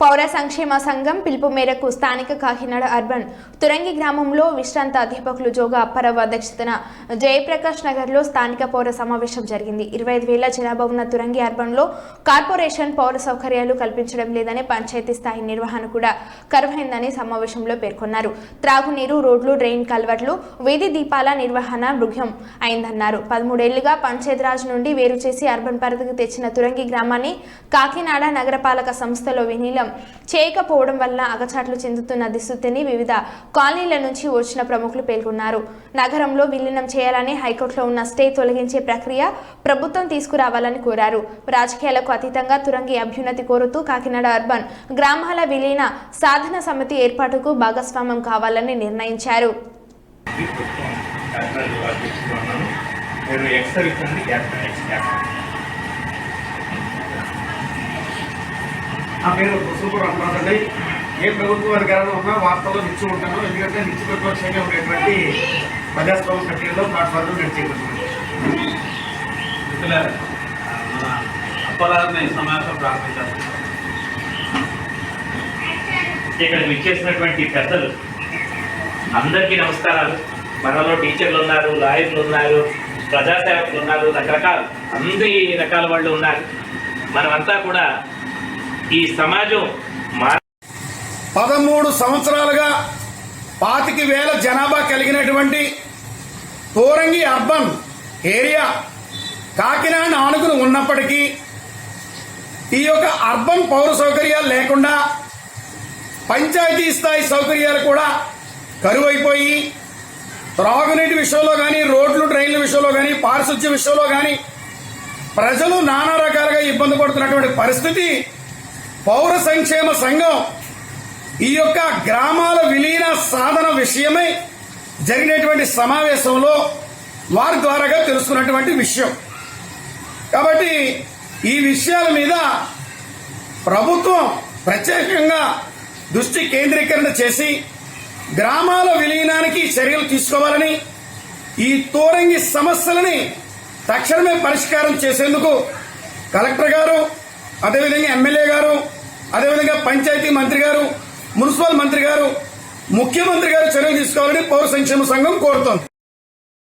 పౌర సంక్షేమ సంఘం పిలుపు మేరకు స్థానిక కాకినాడ అర్బన్ తురంగి గ్రామంలో విశ్రాంత అధ్యాపకులు జోగా అప్పారావు అధ్యక్షతన జయప్రకాష్ నగర్లో స్థానిక పౌర సమావేశం జరిగింది. ఇరవై ఐదు వేల జనాభా ఉన్న తురంగి అర్బన్లో కార్పొరేషన్ పౌర సౌకర్యాలు కల్పించడం లేదని పంచాయతీ స్థాయి నిర్వహణ కూడా కరువైందని సమావేశంలో పేర్కొన్నారు. త్రాగునీరు రోడ్లు డ్రైన్ కల్వర్లు వీధి దీపాల నిర్వహణ మృగ్యం అయిందన్నారు. పదమూడేళ్ళుగా పంచాయతీరాజ్ నుండి వేరు చేసి అర్బన్ పరిధికి తెచ్చిన తురంగి గ్రామాన్ని కాకినాడ నగరపాలక సంస్థలో వినీలం చేయకపోవడం వల్ల అగచాట్లు చెందుతున్న దుస్థితిని వివిధ కాలనీల నుంచి వచ్చిన ప్రముఖులు పేర్కొన్నారు. నగరంలో విలీనం చేయాలని హైకోర్టులో ఉన్న స్టే తొలగించే ప్రక్రియ ప్రభుత్వం తీసుకురావాలని కోరారు. రాజకీయాలకు అతీతంగా తురంగి అభ్యున్నతి కోరుతూ కాకినాడ అర్బన్ గ్రామాల విలీన సాధన సమితి ఏర్పాటుకు భాగస్వామ్యం కావాలని నిర్ణయించారు. నేను ఎక్స్ సర్వీస్ నా పేరు బుసులపూర్ అంటున్నానండి ఏ ప్రభుత్వ అధికారంలో ఉన్నా వార్తల్లో నిలిచి ఉంటాను ఎందుకంటే నిత్య ప్రతిపక్షంగా ఉండేటువంటి ప్రజాస్వామ్య ప్రక్రియలో ప్లాట్ఫామ్లో నడిచేయబడుతుంది మన అప్పలారిని సమావేశం ప్రారంభించాలి. ఇక్కడ విచ్చేసినటువంటి పెద్దలు అందరికీ నమస్కారాలు. మనలో టీచర్లు ఉన్నారు లాయర్లు ఉన్నారు ప్రజాసేవకులు ఉన్నారు రకరకాల. అన్ని రకాల వాళ్ళు ఉన్నారు. మనమంతా కూడా ఈ సమాజం మా పదమూడు సంవత్సరాలుగా పాతిక వేల జనాభా కలిగినటువంటి తోరంగి అర్బన్ ఏరియా కాకినాడ ఆనుకుని ఉన్నప్పటికీ ఈ యొక్క అర్బన్ పౌర సౌకర్యాలు లేకుండా పంచాయతీ స్థాయి సౌకర్యాలు కూడా కరువైపోయి త్రాగునీటి విషయంలో కానీ రోడ్లు ట్రైన్ల విషయంలో కానీ పారిశుద్ధ్య విషయంలో కానీ ప్రజలు నానా రకాలుగా ఇబ్బంది పడుతున్నటువంటి పరిస్థితి పౌర సంక్షేమ సంఘం ఈ యొక్క గ్రామాల విలీన సాధన విషయమై జరిగినటువంటి సమావేశంలో వారి ద్వారాగా తెలుసుకున్నటువంటి విషయం. కాబట్టి ఈ విషయాల మీద ప్రభుత్వం ప్రత్యేకంగా దృష్టి కేంద్రీకరణ చేసి గ్రామాల విలీనానికి చర్యలు తీసుకోవాలని ఈ తోరంగి సమస్యలని తక్షణమే పరిష్కారం చేసేందుకు కలెక్టర్ గారు అదేవిధంగా ఎమ్మెల్యే గారు అదేవిధంగా పంచాయతీ మంత్రి గారు మున్సిపల్ మంత్రి గారు ముఖ్యమంత్రి గారు చర్యలు తీసుకోవాలని పౌర సంక్షేమ సంఘం కోరుతోంది.